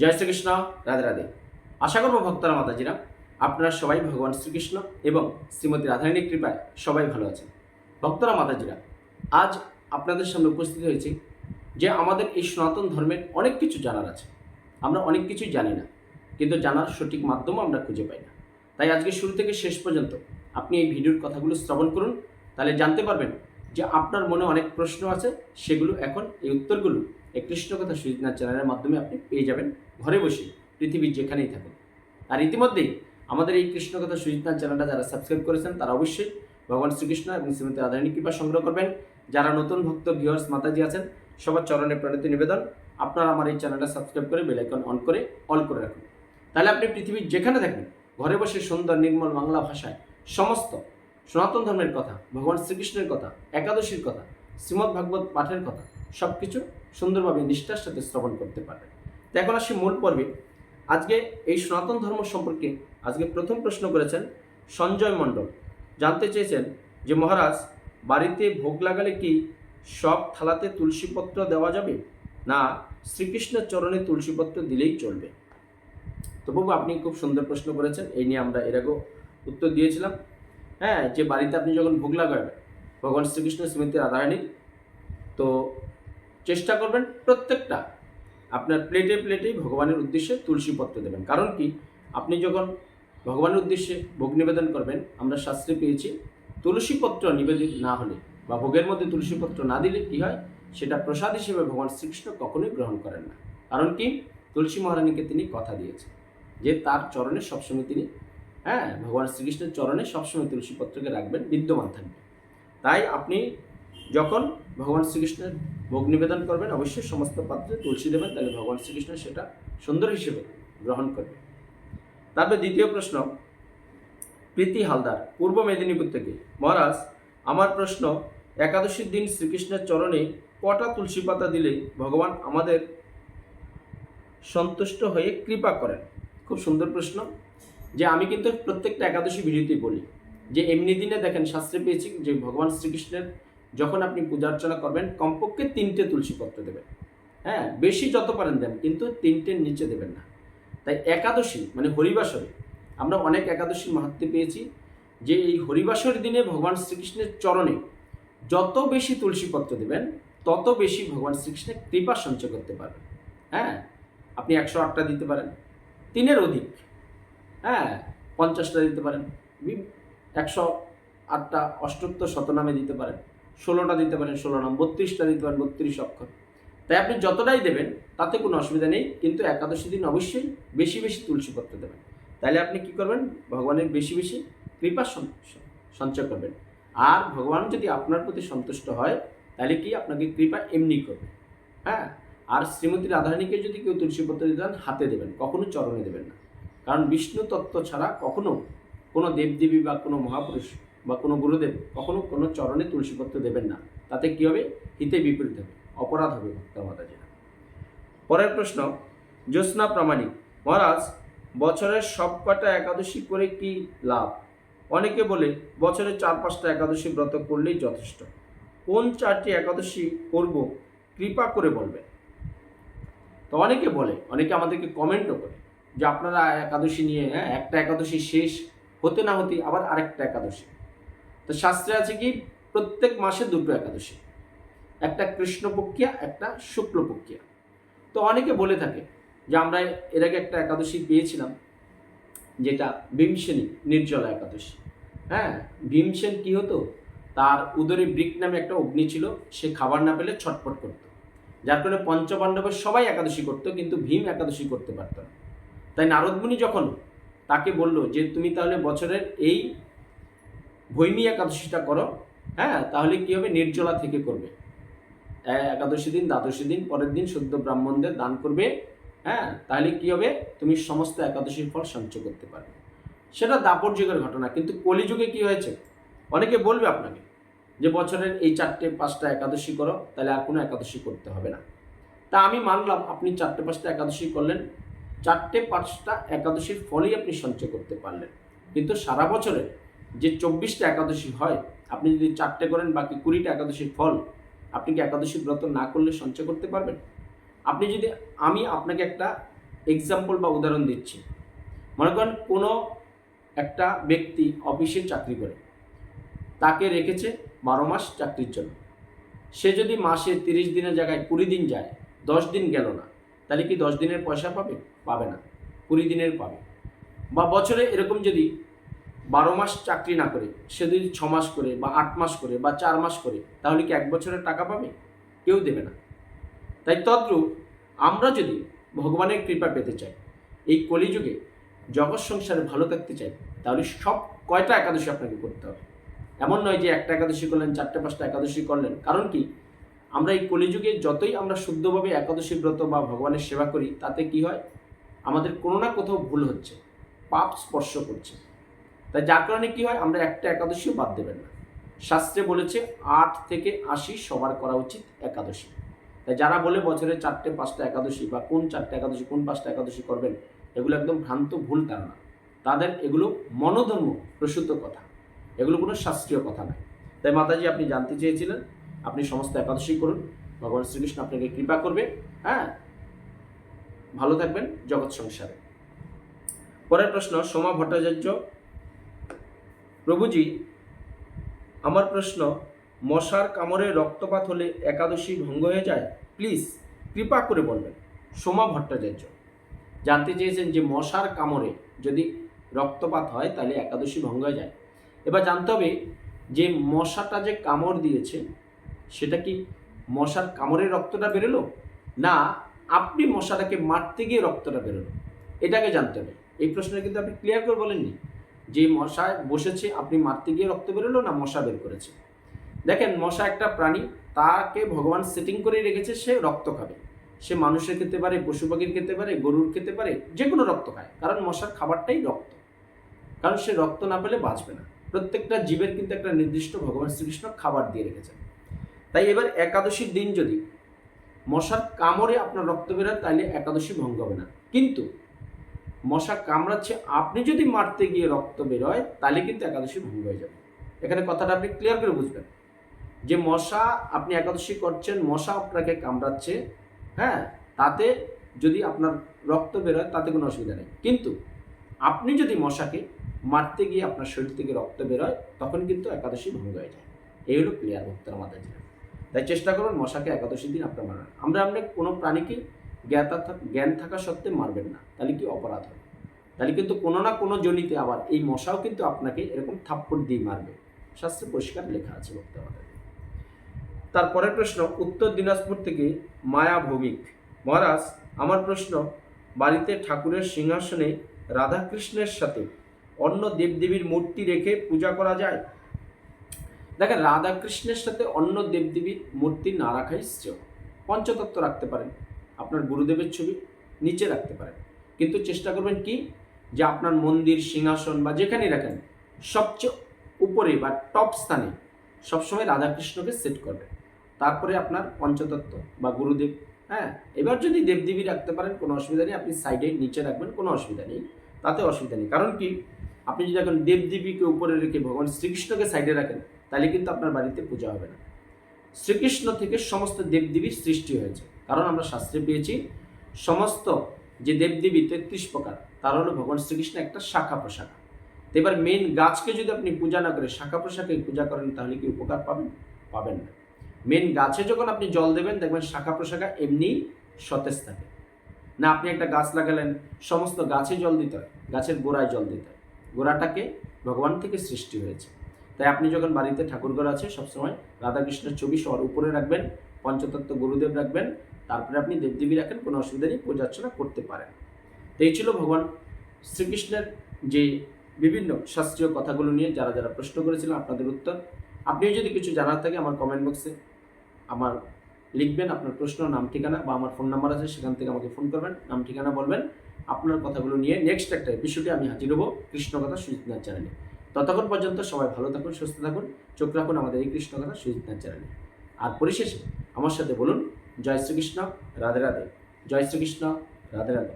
জয় শ্রীকৃষ্ণ, রাধে রাধে। আশা করব ভক্তরা মাতাজিরা, আপনারা সবাই ভগবান শ্রীকৃষ্ণ এবং শ্রীমতী রাধারানীর কৃপায় সবাই ভালো আছেন। ভক্তরা মাতাজিরা, আজ আপনাদের সামনে উপস্থিত হয়েছে যে আমাদের এই সনাতন ধর্মের অনেক কিছু জানার আছে। আমরা অনেক কিছুই জানি না, কিন্তু জানার সঠিক মাধ্যমও আমরা খুঁজে পাই না। তাই আজকে শুরু থেকে শেষ পর্যন্ত আপনি এই ভিডিওর কথাগুলো শ্রবণ করুন, তাহলে জানতে পারবেন যে আপনার মনে অনেক প্রশ্ন আছে, সেগুলো এখন এই উত্তরগুলো এই কৃষ্ণকথা সুজিতনা চ্যানেলের মাধ্যমে আপনি পেয়ে যাবেন ঘরে বসে পৃথিবীর যেখানেই থাকুন। আর ইতিমধ্যেই আমাদের এই কৃষ্ণকথা সুজিতনা চ্যানেলটা যারা সাবস্ক্রাইব করেছেন, তারা অবশ্যই ভগবান শ্রীকৃষ্ণ এবং শ্রীমতী রাধারানী কৃপা সংগ্রহ করবেন। যারা নতুন ভক্ত ভিউয়ার্স মাতাজি আছেন, সবার চরণে প্রণীত নিবেদন, আপনারা আমার এই চ্যানেলটা সাবস্ক্রাইব করে বেলাইকন অন করে অল করে রাখুন। তাহলে আপনি পৃথিবীর যেখানে থাকবেন, ঘরে বসে সুন্দর নির্মল বাংলা ভাষায় সমস্ত সনাতন ধর্মের কথা, ভগবান শ্রীকৃষ্ণের কথা, একাদশীর কথা শ্রীমদ্ ভাগবত পাঠের কথা। সব কিছু সুন্দরভাবে নিষ্ঠার সাথে শ্রবণ করতে পারবেন তো এখন আসি মূল পর্বে। আজকে এই সনাতন ধর্ম সম্পর্কে আজকে প্রথম প্রশ্ন করেছেন সঞ্জয় মণ্ডল। জানতে চেয়েছেন যে, মহারাজ, বাড়িতে ভোগ লাগালে কি সব থালাতে তুলসীপত্র দেওয়া যাবে? না, শ্রীকৃষ্ণের চরণে তুলসীপত্র দিলেই চলবে। তো বাবু, আপনি খুব সুন্দর প্রশ্ন করেছেন। এই নিয়ে আমরা এর আগেও উত্তর দিয়েছিলাম। হ্যাঁ যে বাড়িতে আপনি যখন ভোগ লাগাবেন ভগবান শ্রীকৃষ্ণ স্মৃতি রাধারানীর তো চেষ্টা করবেন প্রত্যেকটা আপনার প্লেটে প্লেটেই ভগবানের উদ্দেশ্যে তুলসী পত্র দেবেন। কারণ কি? আপনি যখন ভগবানের উদ্দেশ্যে ভোগ নিবেদন করবেন, আমরা শাস্ত্রে পেয়েছি। তুলসী পত্র নিবেদিত না হলে বা ভোগের মধ্যে তুলসী পত্র না দিলে কি হয়? সেটা প্রসাদ হিসেবে ভগবান শ্রীকৃষ্ণ কখনোই গ্রহণ করেন না। কারণ কি? তুলসী মহারানীকে তিনি কথা দিয়েছেন যে তার চরণে সবসময় তিনি হ্যাঁ ভগবান শ্রীকৃষ্ণের চরণে সবসময় তুলসী পত্রকে রাখবেন, বিদ্যমান থাকবে তাই আপনি যখন ভগবান শ্রীকৃষ্ণের ভোগ নিবেদন করবেন, অবশ্যই সমস্ত পাত্রে তুলসী দেবেন, তাহলে ভগবান শ্রীকৃষ্ণ সেটা সুন্দর হিসেবে গ্রহণ করবে তারপরে দ্বিতীয় প্রশ্ন, প্রীতি হালদার, পূর্ব মেদিনীপুর থেকে। মহারাজ, আমার প্রশ্ন, একাদশীর দিন শ্রীকৃষ্ণের চরণে কটা তুলসী পাতা দিলে ভগবান আমাদের সন্তুষ্ট হয়ে কৃপা করেন? খুব সুন্দর প্রশ্ন, যে আমি কিন্তু প্রত্যেকটা একাদশী ভিডিওতেই বলি। যে এমনি দিনে দেখেন শাস্ত্রে পেয়েছি যে ভগবান শ্রীকৃষ্ণের যখন আপনি পূজা অর্চনা করবেন, কমপক্ষে তিনটে তুলসী পত্র দেবেন। হ্যাঁ বেশি যত পারেন দেন, কিন্তু তিনটের নিচে দেবেন না। তাই একাদশী মানে হরিবাসরে, আমরা অনেক একাদশীর মাহাত্মে পেয়েছি যে এই হরিবাসর দিনে ভগবান শ্রীকৃষ্ণের চরণে যত বেশি তুলসী পত্র দেবেন, তত বেশি ভগবান শ্রীকৃষ্ণের কৃপা সঞ্চয় করতে পারবেন। হ্যাঁ আপনি একশো আটটা দিতে পারেন, তিনের অধিক হ্যাঁ পঞ্চাশটা দিতে পারেন। একশো আটটা অষ্টোত্তর শতনামে দিতে পারেন, ষোলোটা দিতে পারেন, ষোলো নাম, বত্রিশটা দিতে পারেন, বত্রিশ অক্ষর। তাই আপনি যতটাই দেবেন, তাতে কোনো অসুবিধা নেই, কিন্তু একাদশী দিন অবশ্যই বেশি বেশি তুলসীপত্র দেবেন। তাহলে আপনি কি করবেন? ভগবানের বেশি বেশি কৃপা সঞ্চয় করবেন। আর ভগবান যদি আপনার প্রতি সন্তুষ্ট হয় তাহলে কি আপনাকে কৃপা এমনি করবে? হ্যাঁ? আর শ্রীমতী রাধারানীকে যদি কেউ তুলসীপত্র দিতে হাতে দেবেন, কখনো চরণে দেবেন না। কারণ বিষ্ণু তত্ত্ব ছাড়া কখনো কোনো দেবদেবী বা কোনো মহাপুরুষ বা কোনো গুরুদেব কখনো কোনো চরণে তুলসীপত্র দেবেন না। তাতে কী হবে? হিতে বিপরীত হবে, অপরাধ হবে ভক্ত মাতাজি পরের প্রশ্ন, জ্যোৎস্না প্রামাণিক, মহারাজ বছরের সব কটা একাদশী করে কি লাভ? অনেকে বলে, বছরে চার পাঁচটা একাদশী ব্রত করলেই যথেষ্ট। কোন চারটি একাদশী করব, কৃপা করে বলবেন। তো অনেকে বলে, অনেকে আমাদেরকে কমেন্টও করে যে আপনারা একাদশী নিয়ে হ্যাঁ একটা একাদশী শেষ হতে না হতে আবার আরেকটা একাদশী। তো শাস্ত্রে আছে কি, প্রত্যেক মাসে দুটো একাদশী। একটা কৃষ্ণপক্ষিয়া একটা শুক্লপক্ষিয়া তো অনেকে বলে থাকে যে, আমরা এর আগে একটা একাদশী পেয়েছিলাম, যেটা ভীমসেনী নির্জলা একাদশী। হ্যাঁ ভীমসেন কি হতো? তার উদরে ব্রিক নামে একটা অগ্নি ছিল, সে খাবার না পেলে ছটফট করতো। যার কারণে পঞ্চপাণ্ডবের সবাই একাদশী করতো, কিন্তু ভীম একাদশী করতে পারত না। তাই নারদমুনি যখন তাকে বলল যে তুমি তাহলে বছরের এই ভৈমী একাদশীটা করো হ্যাঁ? তাহলে কি হবে? নির্জলা থেকে করবে। একাদশী দিন, দ্বাদশী দিন, পরের দিন শুদ্ধ ব্রাহ্মণদের দান করবে হ্যাঁ? তাহলে কি হবে? তুমি সমস্ত একাদশীর ফল সঞ্চয় করতে পারবে। সেটা দাপর যুগের ঘটনা, কিন্তু কলিযুগে কি হয়েছে? অনেকে বলবে আপনাকে যে বছরের এই চারটে, পাঁচটা একাদশী করো, তাহলে আর কোনো একাদশী করতে হবে না। তা আমি মানলাম, আপনি চারটে, পাঁচটা একাদশী করলেন চারটে পাঁচটা একাদশীর ফলই আপনি সঞ্চয় করতে পারলেন। কিন্তু সারা বছরে যে চব্বিশটা একাদশী হয়, আপনি যদি চারটে করেন, বাকি কুড়িটা একাদশীর ফল, আপনি কি একাদশী ব্রত না করলে সঞ্চয় করতে পারবেন? আপনি যদি, আমি আপনাকে একটা এক্সাম্পল বা উদাহরণ দিচ্ছি। মনে করেন কোনো একটা ব্যক্তি অফিসে চাকরি করে, তাকে রেখেছে বারো মাস চাকরির জন্য। সে যদি মাসে তিরিশ দিনের জায়গায় কুড়ি দিন যায়, দশ দিন গেল না তাহলে কি দশ দিনের পয়সা পাবে? পাবে না। কুড়ি দিনের পাবে। বা বছরে এরকম যদি বারো মাস চাকরি না করে, সে যদি ছ মাস করে বা আট মাস করে বা চার মাস করে, তাহলে কি এক বছরের টাকা পাবে? কেউ দেবে না। তাই তদ্রূপ আমরা যদি ভগবানের কৃপা পেতে চাই, এই কলিযুগে জগৎ সংসারে ভালো থাকতে চাই, তাহলে সব কয়টা একাদশী আপনাকে করতে হবে? এমন নয় যে একটা একাদশী করলেন, চারটে পাঁচটা একাদশী করলেন। কারণ কি? আমরা এই কলিযুগে যতই আমরা শুদ্ধভাবে একাদশী ব্রত বা ভগবানের সেবা করি, তাতে কি হয়? আমাদের কোনো না কোথাও ভুল হচ্ছে, পাপ স্পর্শ করছে। তাই যার কারণে কি হয়? আমরা একটা একাদশীও বাদ দেবেন না। শাস্ত্রে বলেছে, আট থেকে আশি সবার করা উচিত একাদশী। তাই যারা বলে বছরে চারটে, পাঁচটা একাদশী বা কোন চারটে একাদশী, কোন পাঁচটা একাদশী করবেন, এগুলো একদম ভ্রান্ত ভুল ধারণা। তাদের এগুলো মনোধর্ম, প্রসূত কথা। এগুলো কোনো শাস্ত্রীয় কথা নয়। তাই মাতাজি, আপনি জানতে চেয়েছিলেন আপনি সমস্ত একাদশী করুন। ভগবান শ্রীকৃষ্ণ আপনাকে কৃপা করবে। হ্যাঁ? ভালো থাকবেন জগৎ সংসারে। পরের প্রশ্ন, সোমা ভট্টাচার্য, প্রভুজি, আমার প্রশ্ন, মশার কামড়ে রক্তপাত হলে একাদশী ভঙ্গ হয়ে যায়? প্লিজ, কৃপা করে বলবেন। সোমা ভট্টাচার্য, জানতে চেয়েছেন যে মশার কামড়ে যদি রক্তপাত হয়, তাহলে একাদশী ভঙ্গ হয়ে যায়। এবার জানতে হবে যে মশাটা যে কামড় দিয়েছে সেটা কি মশার কামড়ে রক্তটা বেরোলো? না, আপনি মশাটাকে মারতে গিয়ে রক্তটা বেরোলো। এটাকে জানতে হবে। এই প্রশ্নে কিন্তু আপনি ক্লিয়ার করে বলেননি। যে মশায় বসেছে, আপনি মারতে গিয়ে রক্ত বেরোলো না মশা বের করেছে? দেখেন, মশা একটা প্রাণী, তাকে ভগবান সেটিং করে রেখেছে, সে রক্ত খাবে। সে মানুষের খেতে পারে, পশু পাখির খেতে পারে, গরুর খেতে পারে, যে কোনো রক্ত খায়। কারণ মশার খাবারটাই রক্ত। কারণ সে রক্ত না পেলে বাঁচবে না। প্রত্যেকটা জীবের কিন্তু একটা নির্দিষ্ট ভগবান শ্রীকৃষ্ণ খাবার দিয়ে রেখেছেন। তাই এবার একাদশীর দিন যদি মশার কামড়ে আপনার রক্ত বেরোয় তাহলে একাদশী ভঙ্গ হবে না। কিন্তু মশা কামড়াচ্ছে, আপনি যদি মারতে গিয়ে রক্ত বেরোয় তাহলে কিন্তু একাদশী ভঙ্গ হয়ে যাবে। এখানে কথাটা আপনি ক্লিয়ার করে বুঝবেন। যে মশা, আপনি একাদশী করছেন, মশা আপনাকে কামড়াচ্ছে হ্যাঁ? তাতে যদি আপনার রক্ত বেরোয় তাতে কোনো অসুবিধা নেই। কিন্তু আপনি যদি মশাকে মারতে গিয়ে আপনার শরীর থেকে রক্ত বেরোয় তখন কিন্তু একাদশী ভঙ্গ হয়ে যায়। এই হলো ক্লিয়ার ভক্তরা মাতা তাই চেষ্টা করুন মশাকে একাদশী দিন আপনার মারান আমরা আমরা কোনো প্রাণীকে জ্ঞাতা জ্ঞান থাকা সত্ত্বে মারবেন না। তাহলে কি অপরাধ হবে? তাহলে কিন্তু কোনো না কোনো জনিতে আবার এই মশাও কিন্তু আপনাকে এরকম থাপ্পড় দিয়ে মারবে। শাস্ত্রে পরিষ্কার লেখা আছে ভক্ত আমাদের তারপরের প্রশ্ন, উত্তর দিনাজপুর থেকে মায়া ভৌমিক। মহারাজ, আমার প্রশ্ন, বাড়িতে ঠাকুরের সিংহাসনে রাধাকৃষ্ণের সাথে অন্য দেবদেবীর মূর্তি রেখে পূজা করা যায়? দেখেন, রাধাকৃষ্ণের সাথে অন্য দেবদেবীর মূর্তি না রাখাই শ্রেয়। পঞ্চতত্ত্ব রাখতে পারেন, আপনার গুরুদেবের ছবি নিচে রাখতে পারেন। কিন্তু চেষ্টা করবেন কি? যে আপনার মন্দির, সিংহাসন বা যেখানেই রাখেন, সবচেয়ে উপরে বা টপ স্থানে সবসময় রাধাকৃষ্ণকে সেট করবেন। তারপরে আপনার পঞ্চতত্ত্ব বা গুরুদেব হ্যাঁ? এবার যদি দেবদেবী রাখতে পারেন, কোনো অসুবিধা নেই। আপনি সাইডে নিচে রাখবেন, কোনো অসুবিধা নেই। তাতে অসুবিধা নেই। কারণ কি? আপনি যদি এখন দেবদেবীকে উপরে রেখে ভগবান শ্রীকৃষ্ণকে সাইডে রাখেন তাহলে কিন্তু আপনার বাড়িতে পূজা হবে না। শ্রীকৃষ্ণ থেকে সমস্ত দেবদেবীর সৃষ্টি হয়েছে। কারণ আমরা শাস্ত্রে পেয়েছি, সমস্ত যে দেবদেবী, তেত্রিশ প্রকার, তার হলো ভগবান শ্রীকৃষ্ণ একটা শাখা প্রশাখা। তো এবার মেন গাছকে যদি আপনি পূজা না করে শাখা প্রশাখায় পূজা করেন, তাহলে কি উপকার পাবেন? পাবেন না। মেন গাছে যখন আপনি জল দেবেন, দেখবেন শাখা প্রশাখা এমনি সতেজ থাকে। না, আপনি একটা গাছ লাগালেন, সমস্ত গাছে জল দিতে হয়, গাছের গোড়ায় জল দিতে হয়। গোড়াটাকে ভগবান থেকে সৃষ্টি হয়েছে। তাই আপনি যখন বাড়িতে ঠাকুরঘর আছে, সবসময় রাধাকৃষ্ণের ছবি সবার উপরে রাখবেন, পঞ্চতত্ত্ব গুরুদেব রাখবেন, তারপরে আপনি দেবদেবী রাখেন, কোনো অসুবিধা নেই, পূজা অর্চনা করতে পারেন। তো এই ছিল ভগবান শ্রীকৃষ্ণের যে বিভিন্ন শাস্ত্রীয় কথাগুলো নিয়ে যারা যারা প্রশ্ন করেছিলেন আপনাদের উত্তর, আপনিও যদি কিছু জানার থাকে আমার কমেন্ট বক্সে আমার লিখবেন, আপনার প্রশ্ন, নাম, ঠিকানা বা আমার ফোন নাম্বার আছে, সেখান থেকে আমাকে ফোন করবেন, নাম, ঠিকানা বলবেন, আপনার কথাগুলো নিয়ে নেক্সট একটা এপিসোডে আমি হাজির হব, কৃষ্ণ কথা সুজিতনাথ চ্যানেলে ততক্ষণ পর্যন্ত সবাই ভালো থাকুন, সুস্থ থাকুন। চোখ রাখুন আমাদের এই কৃষ্ণকথা সুজিতনাথ চ্যানেলে। আর পরিশেষে আমার সাথে বলুন, জয় শ্রীকৃষ্ণ, রাধে রাধে। জয় শ্রীকৃষ্ণ, রাধে রাধে।